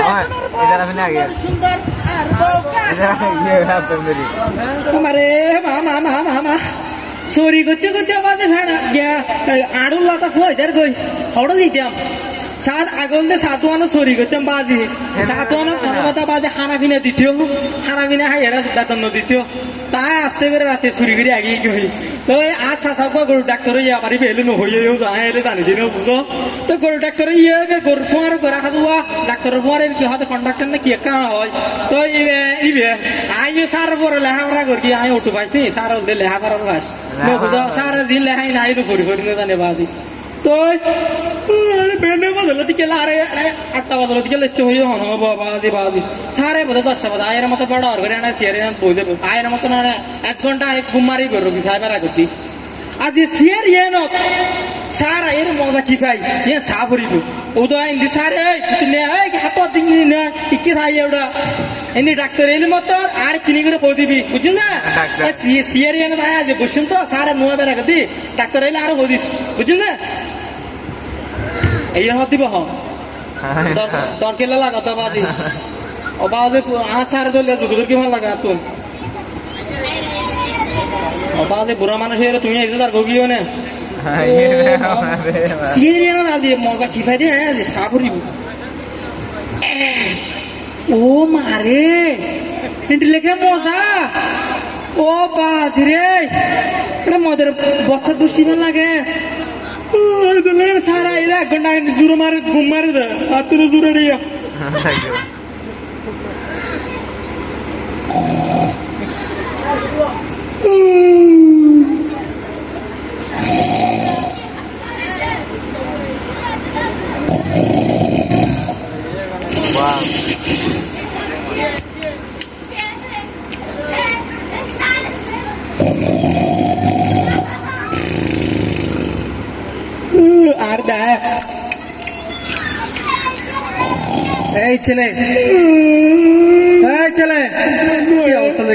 আমার এদার আমি আগে সুন্দর আর বউকা এদার ইয়ে হাফেন মেরি আমারে মা মা মা মা মা চুরি করতে করতে আমাদের ফেনা গিয়া আড়ুল লাতা তার কই খড় দিতাম সাত আগল দে সাতুয়ানো চুরি করতাম বাজি সাতুয়ানো খানা পাতা বাজে খানা পিনা দিতিও খানা পিনা হাই এরা বেতন দিতিও তাই আসতে করে রাতে চুরি করে আগে গই তো আজ সাথা গরু ডাক্তার ইয়া পারি বেলু নহইয়েও যায় এলে জানি দিন বুঝো তো গরু ডাক্তার ইয়ে গরু ফোয়ার করা খাদুয়া ডাক্তার ফোয়ার কি হাতে কন্ডাক্টর না কি একটা হয়। তো ইবে ইবে আইও সার পরে লেখাপড়া করি আই উঠু পাইছি সার লেখাপড়া পাস বুঝো সার দিন লেখাই নাই তো করি করি না জানে বাজি তো বেনে বদল দিকে লারে আটটা বদল দিকে লেস্ট হইও হন বাজি বাজি। সারে বদল দশটা বদল আয়ের মতো বড় আর করে না সিয়ারে বইলে আয়ের মতো না এক ঘণ্টা এক ঘুমারি করো কি সাহেবের আগতি আজ সিয়ার ইয়ে নত সার এর মজা কি পাই ইয়ে সা ভরিব উদয় ইন্দি সার তুই নে এই হাত দিন নে ইকে থাই এওড়া এনি ডাক্তার এলি মতো আর কিনি করে কই দিবি বুঝছিস না। সিয়ার ইয়ে না আজ বসুন তো সার নুয়া বেড়া গতি ডাক্তার এলে আর কই দিস বুঝছিস না? এই হাত দিব হ দরকেলা লাগা তো বাদি ও বাদে আ সার দলে দুধুর কি ভালো লাগা তুই ও বাদে বুড়া মানুষ হয়ে তুমি এই তার গগিও না আজি মজা কি ফাইদে আজি সাফরিব ও মারে লেখে মজা ও বাজ রে এটা মদের বস্তা দুশ্চিমে লাগে সারা এরা এক ঘণ্টা জুড়ে মারে ঘুম মারে দে আর তুই জুড়ে নিয়ে আর দে এই ছেলে। এই ছেলে। কি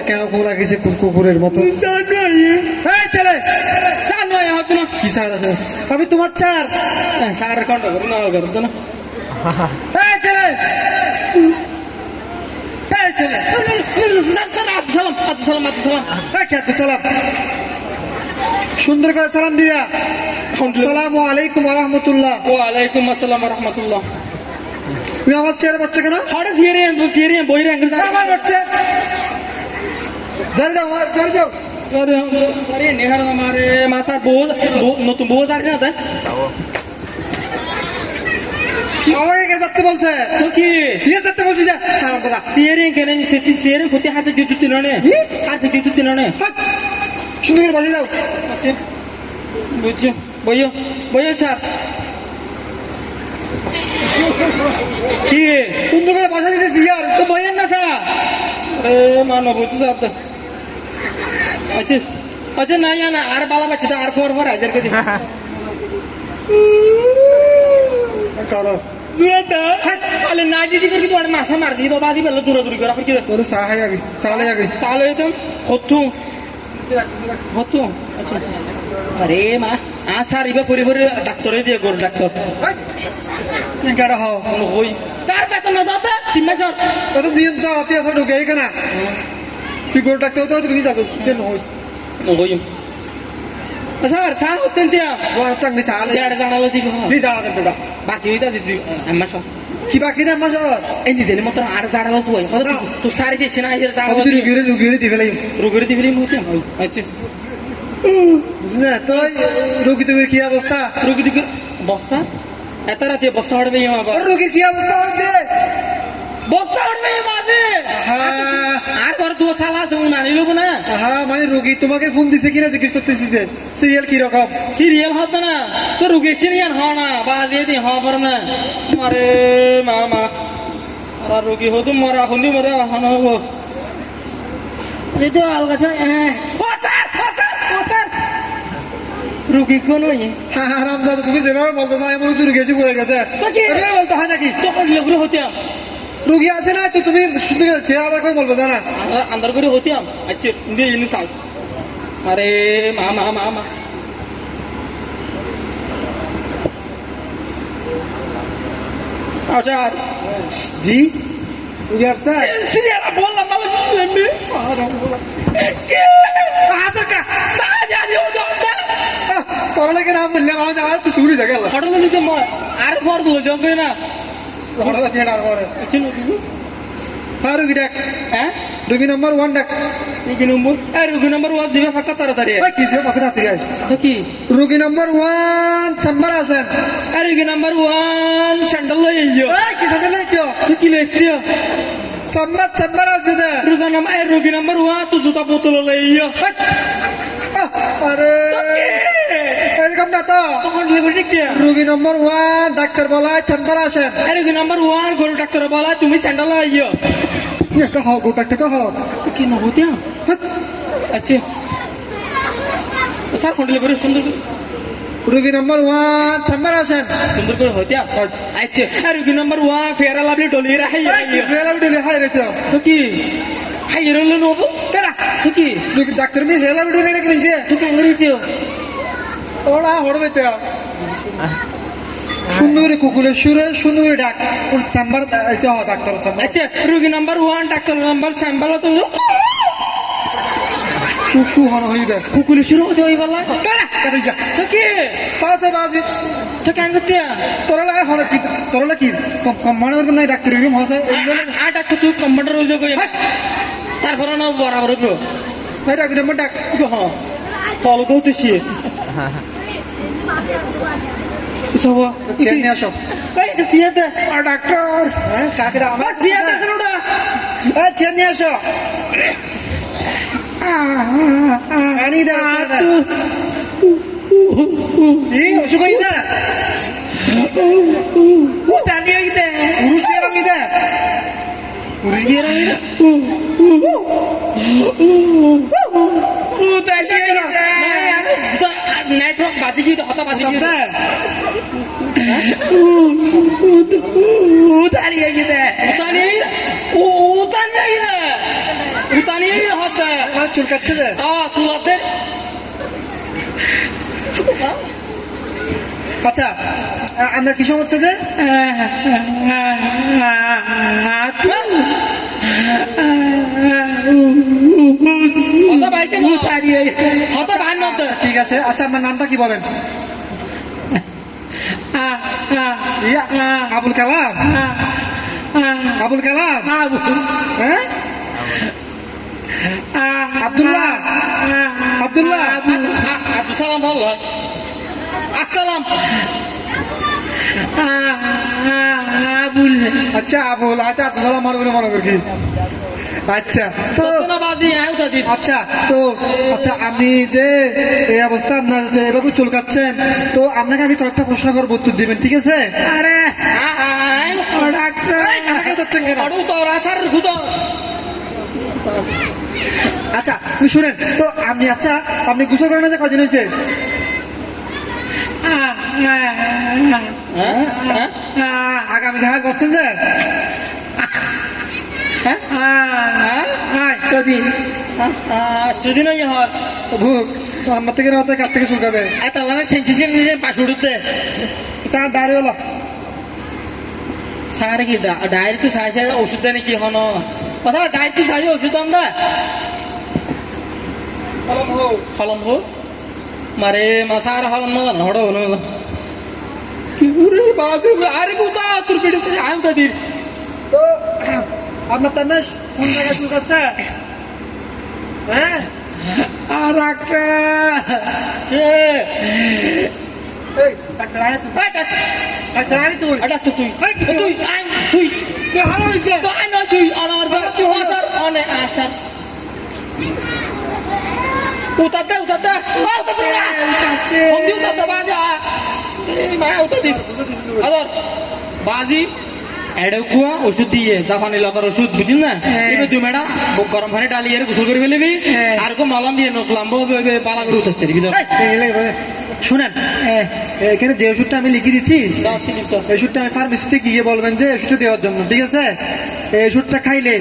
কেন কুকুর রাখিছে কুকুরের মতো? এই ছেলে। কি আছে? আমি তোমার চার। সার কন্টা করে না করতো না এই ছেলে। এই ছেলে। সালাম আব্দুল সালাম। আব্দুল সালাম এই খেতে সুন্দর করে সালাম দিয়া। আসসালামু আলাইকুম রহমতুল্লাহ। ওয়ালাইকুম আসসালাম রহমতুল্লাহ। তুমি আমার চেয়ারে বাচ্চা কেন হরে সিয়ারিয়ান বই সিয়ারিয়ান বই রে আমার বাচ্চা জানি যাও আমার- জানি যাও আরে আরে নেহার আমারে মাসার বউ বউ- নতুন বউ জানি না তাই আমাকে কে যাচ্ছে বলছে তো কি সিয়ে যাচ্ছে বলছি যে খারাপ কথা সিয়ারিয়ান কেন সেটি সিয়ারিয়ান ফুটি হাতে জুতু তিন নে কি? আর ফুটি জুতু তিন নে হাট! সুন্দর করে বসে যাও বুঝছ বইও বইও ছাড় কি? সুন্দর করে বসা দিতেছি আর তো বইয়ের না স্যার আরে মানো বুঝছ স্যার তো আচ্ছা আচ্ছা না না আর বালা বাচ্চা আর ফোর ফোর হাজার কেজি। করো দূরাতে আলে না ডিটি করে তো আর মাসা মার দিই তো বাজি বেলা দূরা করে ফির কি তোর সাহাই আগে সাহাই আগে সাল হইতাম হতু। হতু। আচ্ছা। আরে মা আ স্যার ইবা পরি পরি ডাক্তারে দিয়ে গরু ডাক্তার। ইনকাটা হও? হই। তার বেতন না দাদা তিন মাস কত দিন তো আতি আছে ঢুকে এই কেনা। তুই গরু ডাকতে হতো তুমি যাব কেন হই। হই স্যার স্যার হতেন তিয়া। বড় টাঙ্গি সাহালে দেড় জানালো দিকে নি দাঁড়া দেন বেটা বাকি হইতা দিদি আমার সব কি বাকি না মজা এই নিজের মতো আর জানালো তুই কত তো সারি দিছে না জানালো তুই রুগিরে রুগিরে দিবে লাই রুগরে দিবি মুতে আচ্ছা। বুঝলে তো রুগী কি অবস্থা? রুগী বস্তা? এত রাতে বস্তা হড়বে বাবা ওর কি অবস্থা হচ্ছে? বস্তা হড়বে মাঝে আর কর দু সাল আছে আনিল না। হ্যাঁ মানে রুগী তোমাকে ফোন দিছে কিনা জিজ্ঞেস করতেছি যে সিরিয়াল কি রকম? সিরিয়াল হতো না। তো রুগী সিরিয়াল হ না বা দিয়ে দি হ পর না। মারে মা মা। আর রুগী হতো মরা হলি মরা হন হব। এই তো আলগা ছয় হ্যাঁ ও স্যার ও স্যার ও স্যার রুগী কোন হ্যাঁ হ্যাঁ রামদাদা তুমি যেভাবে বলতে চাই হচ্ছে রুগী এসে পড়ে গেছে। বলতে হয় নাকি? তো লেবুরে হতিয়াম রুগী আছে না তো তুমি সুন্দর করে চেহারা করে বলবে জানা আন্দার করে হতিয়াম আচ্ছা দিয়ে চাল আরে মা মা মা মা। আচার জি? উজার স্যার সিরিয়ালা বললাম কে? হাতের কা সাজা আর আর আর ডাক হ্যাঁ? রুগী নম্বর ওয়ান রুগী নম্বর? তো ওয়ান আছেন এই রুগী নম্বর ওয়ান স্যান্ডেল লই আইও এই কি সাথে লাইছো তুই কি লইছিস চেম্বার চেম্বার আসবে রুগী নম্বর এই রুগী নম্বর ওয়ান তুই জুতা বোতল লই আইও আরে এরকম না তো লেগে দেখতে রুগী নম্বর ওয়ান ডাক্তার বলায় চেম্বার আসেন। রুগী নম্বর ওয়ান গরু ডাক্তার বলা তুমি স্যান্ডেল লই আইও একটা হও গো ডাক্তার কা হও? কি না হতে আচ্ছা। স্যার কোনটা করে সুন্দর রুগী নম্বর ওয়ান চেম্বার আসেন। সুন্দর করে হতে আচ্ছা। রুগী নম্বর ওয়ান ফেরা লাভলি ডলি রাহাই ফেরা উঠলে হাই রে তো তো কি? হাই রলে নবো কেডা? তো কি? রুগী ডাক্তার মি হেলা উঠলে রে কিনছে তুই কেন দিও। ওরা হড়বে তো সুন্দরী কুকুলের সুরে সুন্দরী ডাক। চেম্বার এটা হ ডাক্তার চেম্বার আচ্ছা রুগী নাম্বার ওয়ান ডাক্তার নাম্বার স্যাম্বল তো কুকু হন হই দে। কুকুলি শুরু হতে হই বলা কেডা কেডা যা তো কি? পাশে বাজি। তো কেন করতে? তোরা লাগে হন কি তোরা লাগে কি কম কম করবে না ডাক্তার রুম হসে। আ ডাক্তার তুই কম্পাউন্ডার হয়ে যাবে তারপরে না বরাবর হইব এই ডাক্তার ডাক। হ্যাঁ। ফলো করতেছি সব। চেন নিয়ে আসো। এই সিয়াতে আর ডাক্তার। হ্যাঁ কাকেরা আমার সিয়াতে শুনুডা এই চেন নিয়ে আসো। আনি দে এই অসুখ হই দে ও জানিয়ে গিয়ে পুরুষ বিয়ার আমি দে পুরুষ বিয়ার আমি দে নেটওয়ার্ক বাজি গিয়ে হতা বাজি গিয়ে দে উতারিয়ে গিয়ে উতানি উতানিয়ে গিয়ে উতানিয়ে গিয়ে হতা আমার চুল কাটছে দে আ তুলাতে আচ্ছা আ- আপনার কি সমস্যা যে? হতা বাইকে উতারিয়ে ঠিক আছে। আচ্ছা আপনার নামটা কি বলেন? আবুল কালাম। আবুল কালাম। হ্যাঁ? আব্দুল্লাহ। আব্দুল্লাহ। আব্দুল সালাম ভালো আসসালাম। আবুল আচ্ছা আবুল আচ্ছা আব্দুল সালাম মনে মনে করি আচ্ছা তো আচ্ছা তো আচ্ছা আপনি যে এই অবস্থা আপনার যে এভাবে চুলকাচ্ছেন তো আপনাকে আমি কয়েকটা প্রশ্ন করব উত্তর দিবেন ঠিক আছে আরে আচ্ছা তুমি শুনেন তো আপনি আচ্ছা আপনি গুছো করেন যে কদিন হয়েছে আগামী দেখা করছেন যে স্টুডিও নয় হর ভুক। আমার থেকে হতে কাছ থেকে লাগে সেন্সিশন পাশ উঠতে চা ডায়রি বলো। সারে কি ডায়েরি তো সাই সাই ওষুধ দেয় নাকি হন কথা ডায়েরি তো সাই ওষুধ আমরা। হলম হো মারে মাসার হলম না নড়ো হলো কি রে বাপ আরে কুতা তোর পেটে আম তো আপনার কোন জায়গায় চুলকাচ্ছে হ্যাঁ আর ডাক্তার এই ডাক্তার আয় তুই ডাক্তার আয় তুই তো তুই তুই আইন তুই তুই ভালো হয়েছে তো আইন তুই আমার আসার অনেক আসার উতাতে উতাতে উতাতে উতাতে বাজি মায়া উতাতে আদর বাজি এড়কুয়া ওষুধ দিয়ে জাপানি লতার ওষুধ বুঝিস না? এবার তুই ম্যাডাম গরম পানি ডালি এর গোসল করে ফেলবি আর কো মলম দিয়ে নকলাম পালা করে উঠাতে শুনেন এখানে যে ওষুধটা আমি লিখে দিচ্ছি এই ওষুধটা আমি ফার্মেসিতে গিয়ে বলবেন যে ওষুধটা দেওয়ার জন্য ঠিক আছে? এই ওষুধটা খাইলে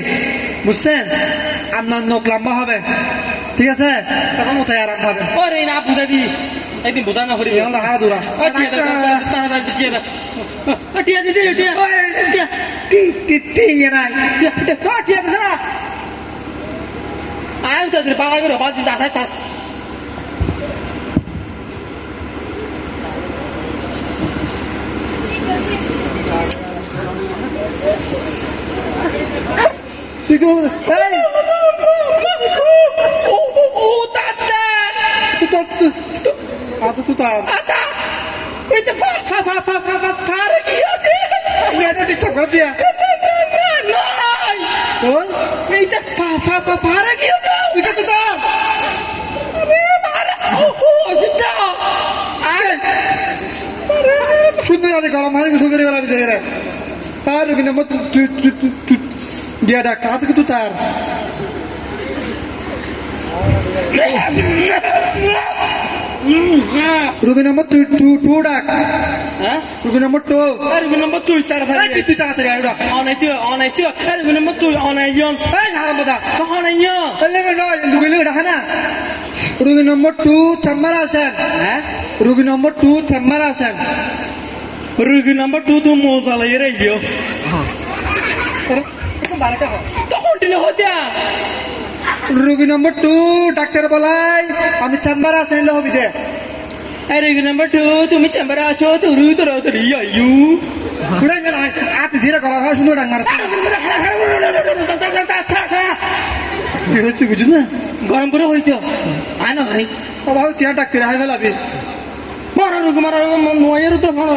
বুঝছেন? আপনার নখ লম্বা হবে ঠিক আছে? তখন কোথায় আরাম ওরে না বুঝা একদিন বোঝা না করি হারা দূরা টিয়া দিদি টিয়া টিয়া না আয় তো পালা করে বাদ দিতে আসা তা তুই কেউ গরম হয় করে বেলা বিজয় রে তার রুগী নম্বর তুই তুই তুই তুই তুই দিয়া ডাক হাতে কিন্তু তার রুগী নম্বর তুই টু টু ডাক রুগী নম্বর টু এই কি তুই তাড়াতাড়ি আয় ওটা এই হারাম বাদা এই লেগে নয় রুগী লেগে ডাকা না রুগী নম্বর টু চেম্বার আসেন রুগী নম্বর টু চেম্বার আসেন রুগী নাম্বার টু তো মজা লাগে রে গিয়ে তখন দিলে হত্যা রুগী নম্বর টু ডাক্তার বলাই। আমি চেম্বার আসেন হবি দে। রুগী নাম্বার টু তুমি চেম্বারে আছো তোর ইয়ু উড়াই না নয় আত জিরা করা হয় সুন্দর কি হচ্ছে বুঝিস না? গরম করে হইতো আয় না ভাই। বাবা চেয়ার ডাক্তার হাই ফেলাবি মারা রুগী মারা নোয়ের তো ভালো।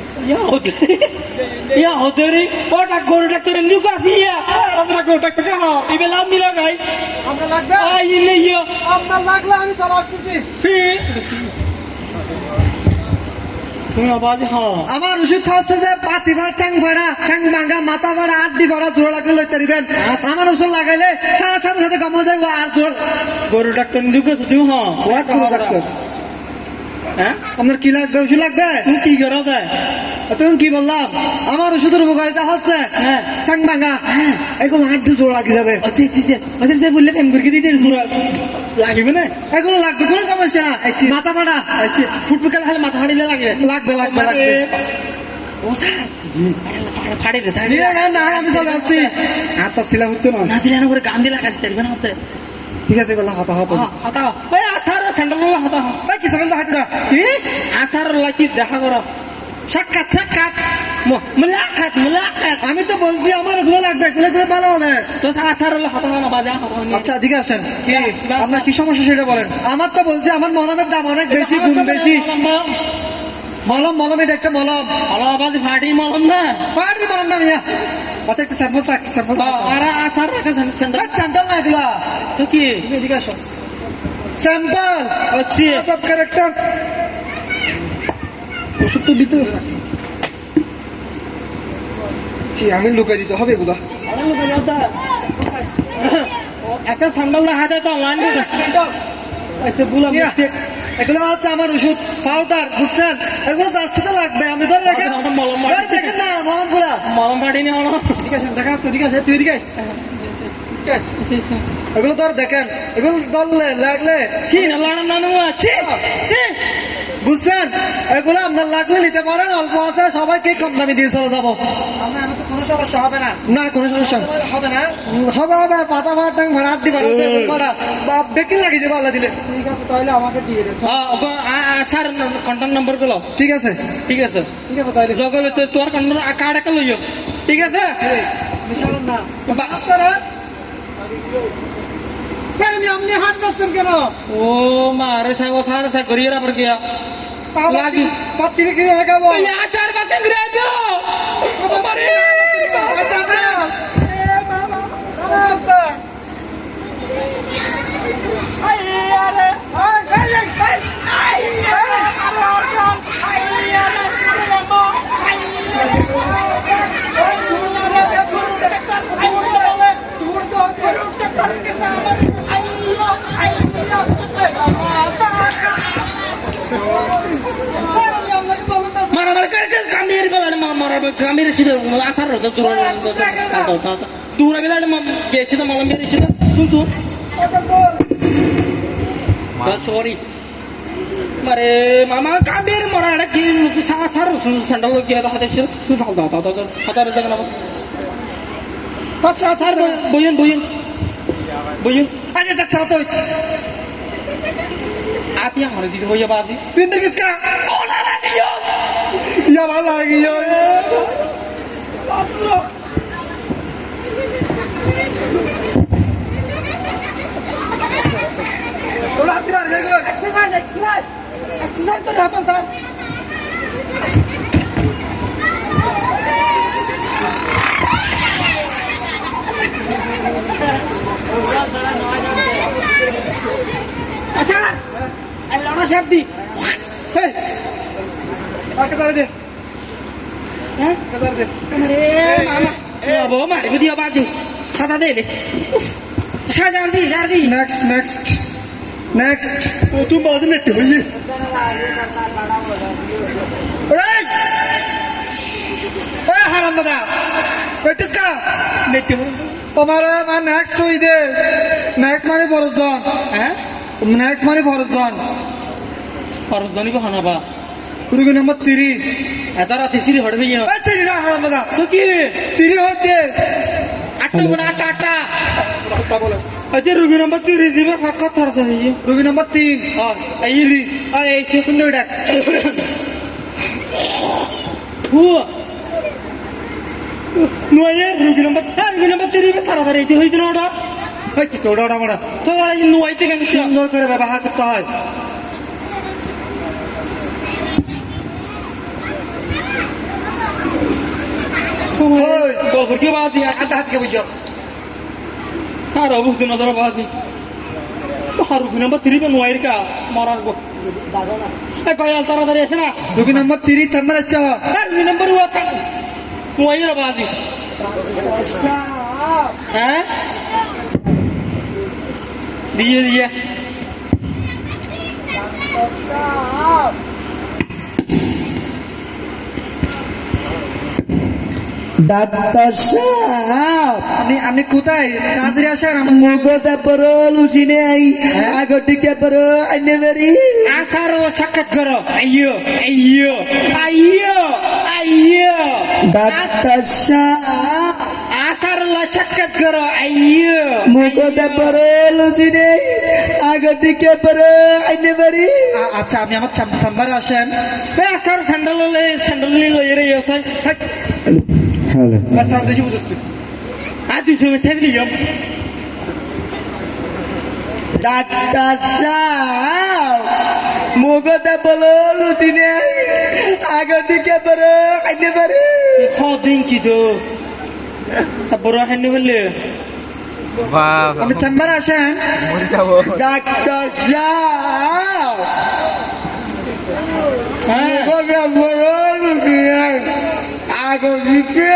ইয়া হতে ইয়া হতে রে গরু ডাক্তার কাছি ইয়া আমরা কো ডাক্তার কে হও ইবেলা মিলা গাই আই ইলে ইয়া ফি তুমি আওয়াজ হ্যাঁ আমার ওষুধ যে পাতি ভাড়া ট্যাং ভাড়া ট্যাং ভাঙা মাথা ভাড়া আড্ডি ভাড়া জোড়া লাগলে লইতে দিবেন। আমার ওষুধ লাগাইলে সারা সাথে সাথে কম হয়ে আর জোড় গরু ডাক্তার নিউ কাছি তুমি হ্যাঁ ডাক্তার। হ্যাঁ? আপনার কি লাগবে? ওষুধ লাগবে? কি করো তুমি কি বললাম? আমার ওষুধের উপকারিতা হচ্ছে। হ্যাঁ। ট্যাং ভাঙা। জোড়া লাগি যাবে। বললে প্রেম করে দিতে জোড়া লাগবে? না? এগুলো লাগবে কোনো সমস্যা না। মাথা আচ্ছা ফুটবল খেলা হলে মাথা ফাড়িলে লাগে লাগবে লাগবে লাগবে। ও স্যার। ফাড়ে দে না, না আমি চলে আসছি। হাত তো ছিলা হচ্ছে না। না দিলে করে গান দিয়ে লাগাতে পারবে না ঠিক আছে এগুলো হাতা হাত। হতা দেখা করো। সাক্ষাৎ সাক্ষাৎ। মুলাকাত মুলাকাত। আমি তো বলছি আমার এগুলো লাগবে এগুলো এগুলো ভালো হবে। তো আসার বাজা আচ্ছা এদিকে আসেন কি? আপনার কি সমস্যা সেটা বলেন। আমার তো বলছি আমার মলমের দাম অনেক বেশি গুণ বেশি। মলম মলম এটা একটা মলম। ফাটি মলম না। পারবি মলম না মিয়া। আচ্ছা একটা স্যাম্পল স্যাম্পল। আর আসার রাখা স্যান্ডেল। না এগুলা। তো কি? এদিকে আসো। স্যাম্পল আসছি সব ক্যারেক্টার ওষুধ তো দিতে ঠিক আমি লুকাই দিতে হবে এগুলা একটা স্যান্ডেল দেখা যায় তো অনলাইন এসে বুলাম ইয়া, এগুলো হচ্ছে আমার ওষুধ পাউডার বুঝছেন এগুলো যাচ্ছে তো লাগবে আমি ধরে দেখেন আমাদের মলম ধরে দেখেন না মলমগুলা মলম ফাটি নি হলো ঠিক আছে দেখা যাচ্ছে ঠিক আছে তুই এদিকে আয়। এগুলো ধর দেখেন এগুলো ধরলে লাগলে বুঝছেন? এগুলো আপনার লাগলে নিতে পারেন অল্প আছে সবাইকে কম দামি দিয়ে চলে যাব। কোনো সমস্যা হবে না। না কোনো সমস্যা হবে না? হবে হবে পাতা ভাড়া টাং ভাড়া আটটি ভাড়া আছে ভাড়া বাপ বেকিং লাগিয়ে যাব দিলে। ঠিক আছে তাহলে আমাকে দিয়ে স্যার কন্ট্যাক্ট নম্বরগুলো। ঠিক আছে। ঠিক আছে। ঠিক আছে তাহলে। জগলে তো তোর কন্ট্যাক্ট কার্ড একটা লইও। ঠিক আছে? মিশাল না। বা- আপনি হাত দিচ্ছেন কেন ও মারে সাহেব সার সা করিয়ে রাবার গিয়া লাগি পাচ্ছি কীভাবে খাব ওই আচার বাতে ঘুরে দিও আমারে Ay, গ্রামের এসে আসার রোজা দূর দূর বেলা গেছি তো মালাম বেরিয়েছি তো শুন শুন সরি মারে মামা কামের মরা এটা কি সার স্যান্ডাল কি হাতে শুন ফাল দাও দাও দাও হাতে বেজা কেন স্যার বইন বইন বইন আগে যাচ্ছে না তুই আতিয়া হারে দিতে হইয়া বাজি ভালো লাগে আর এক্সারসাইজ এক্সারসাইজ এক্সারসাইজ করে হতো স্যার আচ্ছা লড়া সাহেব দি দে হ্যাঁ তারে দে আরে মামা বাবু মারি দিয়া বাজি সাদা দে দে সাজার দি সাজার দি নেক্সট নেক্সট নেক্সট ও তুই বাদ নেট হইয়ে এই এই হারাম দাদা বেটিস কা নেটে তোমার মা নেক্সট হই দে নেক্সট মানে ফরজ জন হ্যাঁ নেক্সট মানে ফরজ জন ফরজ জানিব হানাবা রুগী নম্বর তিরি এত রাতে সিরি হড়বে ইয়া তিরি না হারাম দাদা। তো কি তিরি হইতে আটটা বড় আটটা আটটা। বলে। আচ্ছা রুবি নম্বর তিরি দিবে ফাঁকা থর রুগী নম্বর তিন। এই সুন্দর ডাক হুয়া নুয়ে রুগি নম্বর হ্যাঁ রুগি নম্বর তিরি বে তাড়াতাড়ি এইতে হইতো না ওটা? এই কি তোড়া ওটা মোড়া তো ওরা নুয়াইতে কেন সুন্দর করে ব্যবহার করতে হয়। কি বাজি আড্ডা হাতকে বুঝো সারা বুঝতে নজর বাজি রুগি নম্বর তিরি বে নুয়াইর কা মরার গো এ কয়াল তাড়াতাড়ি আসে না রুগী নম্বর তিরি চেম্বার আসতে রুগি নম্বর ওয়া নুয়াইর বাজি হ্যাঁ দিয়ে দিয়ে ডাক্তার সাহেব আপনি আপনি কোথায়? তাড়াতাড়ি আসেন আমার মুগদা পরো লুচি নেই আগটিকে পরো আইনে বেরি আসার সাক্ষাৎ করো। আইয়ো আইয়ো আইয়ো আইয়ো। ডাক্তার সাহেব আসার সাক্ষাৎ করো। আইয়ো। মুগদা পরো লুচি নেই আগটিকে পরো আইনে বেরি আচ্ছা আপনি আমার চেম- চেম্বারে আসেন। আসার স্যান্ডেল লয়ে স্যান্ডেল লয়ে রে দেখি বুঝতে আ তুই সঙ্গে থাকলি ইয়ম ডাক্তার সাহেব মুগদা পরো লুচি নেই আগটিকে পরো আইনে বেরি কদিন কি তো বড় হান্নি বললে আপনি চেম্বারে আসেন ডাক্তার সাহেব হ্যাঁ মুগদা নেই আগটিকে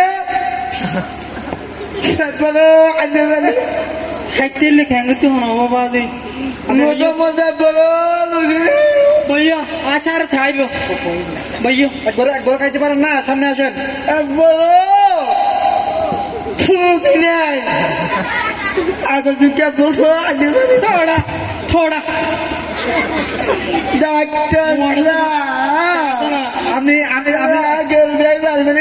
পরো আইনে বেরি খাইতে লেখা তুই হন বাবা দে মজা মজা বলো বইয়া আসার সাইব বইয়া একবার একবার খাইতে পারেন না সামনে আসেন ফুকি নাই আগে দুকে বলো আগে থোড়া থোড়া ডাক্তার আপনি আপনি আপনি পারবেন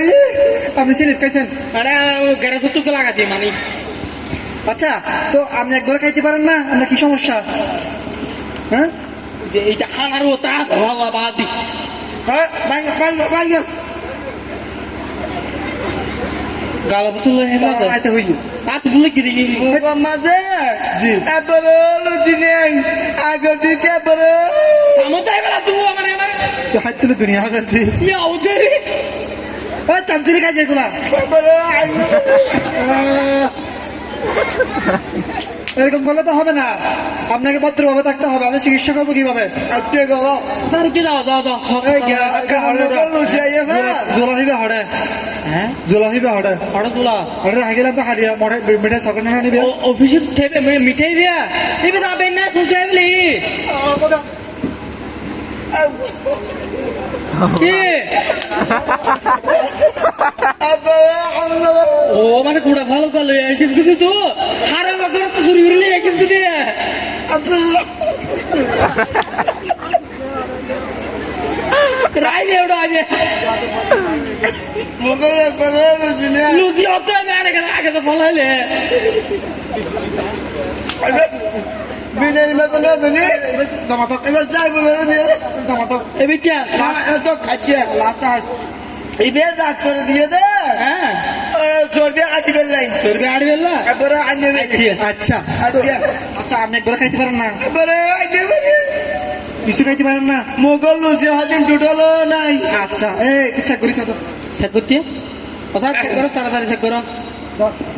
আপনি সিলিপ খাইছেন আরে গেরা সুতু লাগা দিয়ে মানি। আচ্ছা তো আপনি একবার খাইতে পারেন না? আপনার কি সমস্যা? হ্যাঁ? এইটা খানার বাদি হ্যাঁ আইতে হই আত বুলে কি দিই মাঝে জি। আগে দুকে বেলা আমার আমার তো হাত তুলে দুনিয়া ইয়া ওদেরি চামচুরি খাইছে এগুলা এরকম করলে তো হবে না। আপনাকে ভদ্রভাবে থাকতে হবে আমি চিকিৎসা করব কীভাবে? জোলা। হ্যাঁ হাগিলাম তো হারিয়া মরে মিঠাই সকল অফিসে মিঠাই বিয়া না ও মানে কুড়া ভালো কালো কিন্তু তো হারা বাকর তো চুরি করলি কিন্তু দিয়ে। রাই দে ওটা আগে। লুচি অত আগে আগে তো ফলাইলে। ইবে ডাক্তার দিয়ে। দে। হ্যাঁ। চর্বি আটি বেলাই তোর গাড়ি বেলা এবারে আইনে আচ্ছা। আচ্ছা। আচ্ছা আপনি একবার খাইতে পারেন না? এবারে কিছু খাইতে পারেন না? মোগল লুচি হাজিম টুটলো নাই। আচ্ছা। এই ইচ্ছা করি তো চেক করতে? চেক করো তাড়াতাড়ি চেক করো।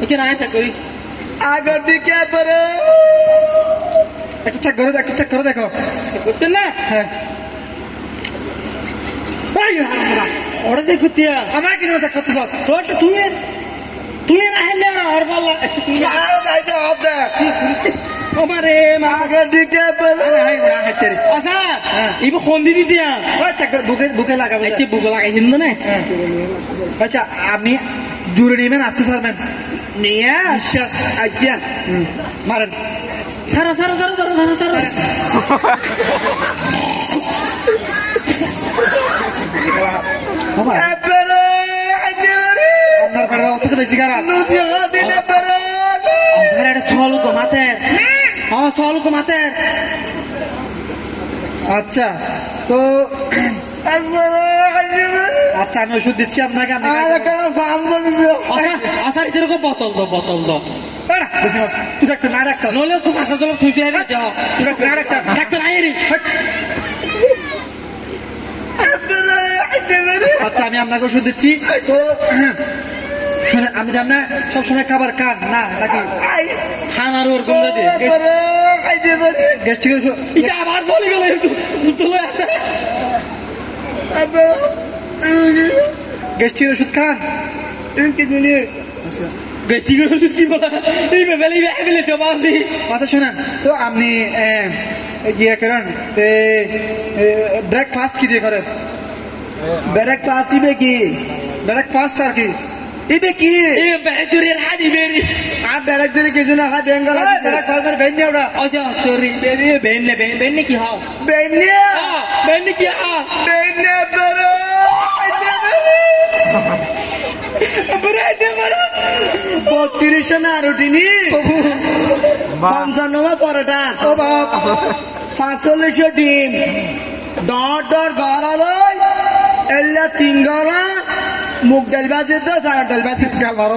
এখানে আয় চেক করি। আগের দিকে এবারে একটু চেক করে একটু চেক করে দেখো। করতে না? হ্যাঁ। চেক করতে আমার কি চেক করতে? তোর তো তুই না হেলে আর তুই আর যাইতে হবে ও মারে মা। আগের দিকে আরে, হাই, না, হাই, তেরি। আচ্ছা। ইবো খন্দি দিতে ওই, চেক করে, বুকে বুকে লাগাবো। আচ্ছা বুক লাগাই দিন না? আচ্ছা আপনি জুড়ে নেবেন আসতে পারবেন নিয়ে বিশ্বাস আজ্ঞা মারেন আপনার অবস্থা তো বেশি খারাপ সল হ্যাঁ সল আচ্ছা তো আচ্ছা আমি ওষুধ দিচ্ছি আপনাকে আপনি আর কেন আচ্ছা আচ্ছা এরকম বোতল দাও বোতল দাও। তুই ডাক্তার না ডাক্তার। নলে তো ফাঁসা তোলা সুইতে হবে যাও। তুই ডাক্তার না ডাক্তার। ডাক্তার নাই রে আচ্ছা আমি আপনাকে ওষুধ দিচ্ছি। শুনে আমি জানি না সবসময় খাবার খান না নাকি? হানার ওর কম দে এবারে একেবারে গ্যাস্ট্রিক ওষুধ ইটা আবার বলি গেল তো লয় আছে এবারে গ্যাস্ট্রিক ওষুধ খান কি বলা এই আচ্ছা শোনেন তো আপনি ইয়ে করেন ব্রেকফাস্ট কি দিয়ে করেন ব্যারেক পাস দিবে কি ব্রেকফাস্ট আর কি দিবে কি এই বেলে তুই বেরি ব্যারেক কিছু না বেঙ্গল ওটা আচ্ছা সরি বেবি কি হাও? কি হাও? বত্রিশ না উঠিনি পঞ্চান্ন পরোটা? পাঁচচল্লিশ ডিম। দর দর গড়ালো এল্লা তিন গড়া মুগ ডাল বাজে তো সারা ডাল বাজে গাল মারো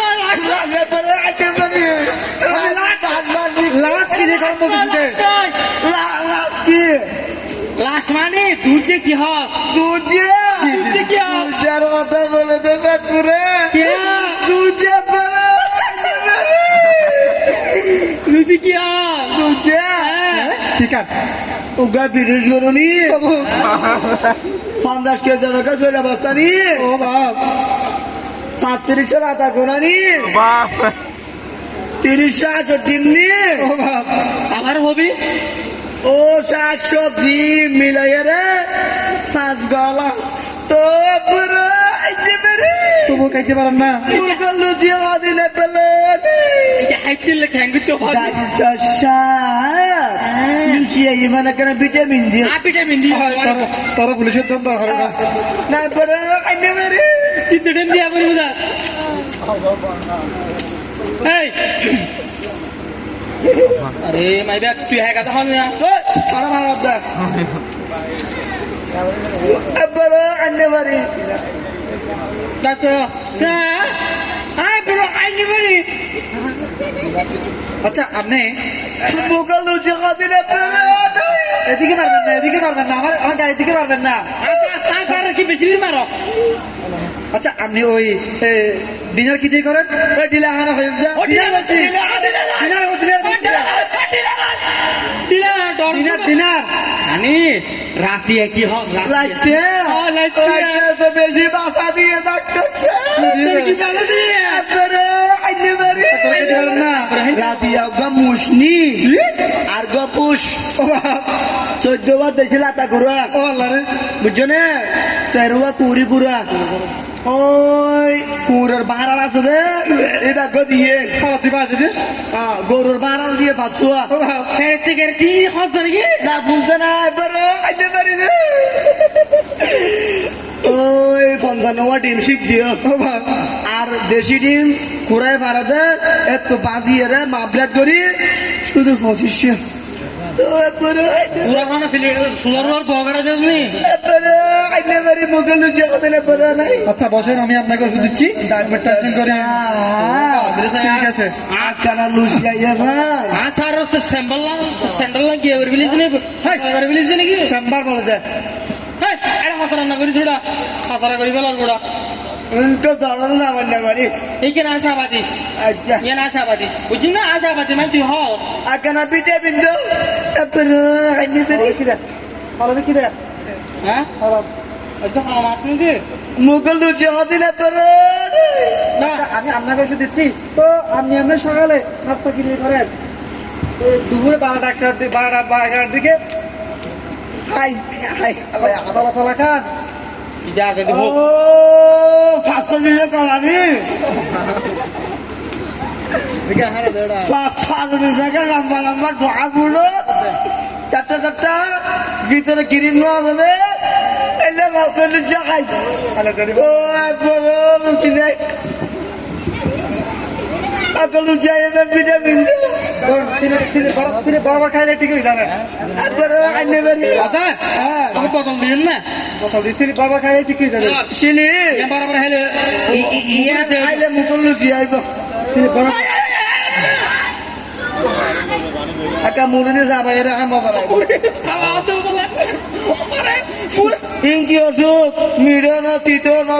লাঞ্চ কি করেন বলতেছি যে? লাশ কি লাশ মানে দুধ যে কি হয় দুধে দুধে কি হয় দুধের কথা বলে দেবে পুরে দুধে পরে দুধ কি হয় বিরিশ করুনি পঞ্চাশ কেজি টাকা চলে বস্তানি ও বাপ সাতত্রিশশো কোনানি বাপ তিরিশশো আটশো টিমনি ও বাপ। আবার হবি? ও শাক সবজি মিলাইয়ে রে সাজ গলা। তো পুরো। তবুও খাইতে পারেন না। মুরগল লুচি দিলে পেলে এই হাইতে লে খ্যাঙ্গি তো কেন ভিটামিন দিয়ে। ভিটামিন দি তোর পুলিশের দম না। না পরে আইতে পারে। সিদ্ধেন দিয়া বলি বুঝা আরে মাই ব্যাগ তুই হ্যাঁ কথা হন না আর আমার আব্দা এবারে আনতে পারি হ্যাঁ আচ্ছা আপনি এদিকে পারবেন না এদিকে পারবেন না আমার আমার গাড়ির দিকে পারবেন না আচ্ছা আচ্ছা কি বেশি মারো আচ্ছা আপনি ওই ডিনার কি দিয়ে করেন? ওই ডিলে হানা হয়ে যা। ডিনার ডিনার বলছি ডিনার ডিনার। আনি রাতি কি হোক রাখতে তো বেশি বাসা দিয়ে ডাকতেছে। কি দিয়ে বাড়ি। খেতে মুসনি। আর চোদ্দ বার লাতা বুঝছ না? তেরুয়া কুড়ি কুড়া ওই কুড়ের বাহার আছে রে দিয়ে। গরুর বাহার দিয়ে হস নাকি? না বুঝছে না এবারে আইতে পারি রে ওই পঞ্চান্ন ডিম শিখ দিও। আর দেশি ডিম কুড়াই ভাড়াতে এত বাজিয়ে রে মাপলেট করি শুধু পঁচিশশো নাই। আচ্ছা বসেন আমি আপনাকে ওষুধ দিচ্ছি। ঠিক আছে। নাকি চেম্বার বলে যায় আরে হাসারা না করি ছোড়া হাসারা করি বেলার গোড়া। আইতে পারি ফলবে কি রে হ্যাঁ একদম হামাত নাকি মুখে লুচিয়ে কথা এবারে না আমি আপনাকে ওষুধ দিচ্ছি তো আপনি আপনার সকালে নাস্তা কিনে করেন দুপুরে বারোটা একটা বারোটা বারোটার দিকে হাই হাই আদা পাতলা খান ইদা আগে দিব। ও সাতশো টাকা কলানি। টাকা লম্বা লম্বা গুলো। চারটা চারটা ভিতরে ক্রিম নেওয়া যাবে এলে মাছের করি ও একবারে লুচি আইবে পিঠে বিন্দু বরাবর খাইলে ঠিক হয়ে যাবে। একবারে আইনে বাড়ি কথা তুমি কত দিন না? বছর দিচ্ছি বরাবর খাইলে ঠিক হয়ে যাবে। চিনি বরাবর হেলে খাইলে মুখে লুচি আইব। চিনি বরাবর একা মুড়ি দিয়ে যাবে এরা হাম বাড়াইব ইঙ্কি অসুখ মিডিয়া না তিতো না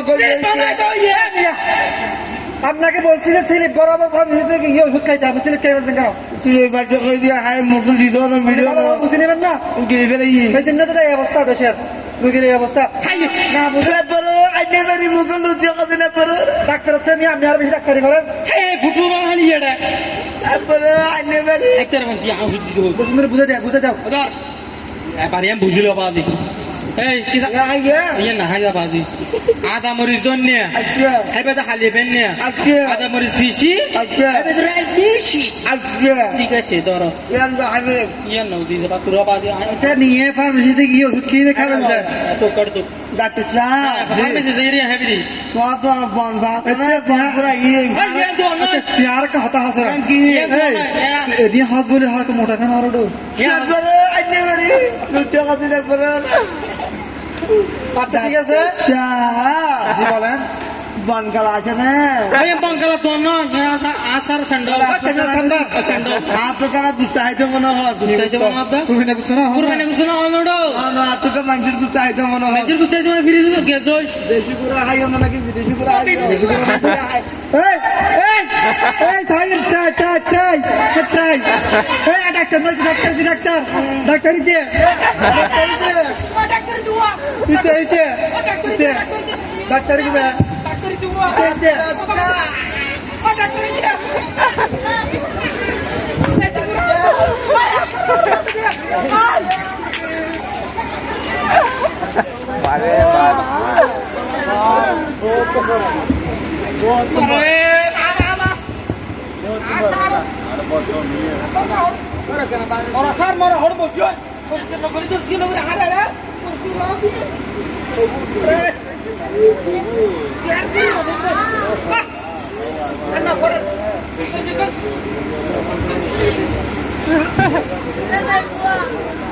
আপনাকে বলছি যে স্লিপ বরাবর ইয়ে ওষুধ খাইতে হবে। স্লিপ খাইবেন কেন? কই দিয়ে হাই মুখে দিত না না বুঝে নেবেন না? গিয়ে ফেলে ই সেই জন্য তো এই অবস্থা দেশের। রোগীর এই অবস্থা। না বুঝলে পরে আইনে বাড়ি মুখে লুচি কথা না পরে ডাক্তার হচ্ছে আমি আপনি আর বেশি ডাক্তারি করেন। এই ফুটবল বল হানি এডা পরে আইনে বাড়ি। দিদি হল সুন্দর বুঝে দেয় বুঝে দাও। এম বুঝিল বাদি এই কি ইয়ে না হাইয়া বাদি আদা মরিচ জন্য আচ্ছা। হাইবে তো খালি বেন নে। আচ্ছা। আদা মরিচ ফিসি আচ্ছা। আচ্ছা। ঠিক আছে ধরো। ইয়ে নাও দিদি বা তুরা বাদি এটা নিয়ে ফার্মেসিতে গিয়ে ওষুধ কিনে খাবেন তো কর তো। ডাক্তার চা ফার্মেসি যাই রে হেবি। তোমার তো বন না আচ্ছা, বন আই ইয়ে। তো না তুই আর একটা হতা হাত বলে হয়তো মোটা খান আরও আচ্ছা ঠিক আছে। জি বলেন। বনকাল আছে না? বাঙ্গালা তো না আসার স্যান্ডেল। আচ্ছা। স্যান্ডেল। মনে হয়। মনে তুমি না বুঝছ না। না আপনাকে মানুষের গুস্তা আইতে মনে হয়। মানে ফিরে দেশি করে হাই নাকি বিদেশি করে হাই দেশি করে হাই। এই এই এই থাই টাই টাই টাই টাই এই ডাক্তার নয় ডাক্তার দি ডাক্তার? ডাক্তার ইতে ইতে ইতে ইতে ডাক্তার কি বে ইতে স্যার মরা হড়বো জয় নকরি তো কি নকরি হারে রে Bye.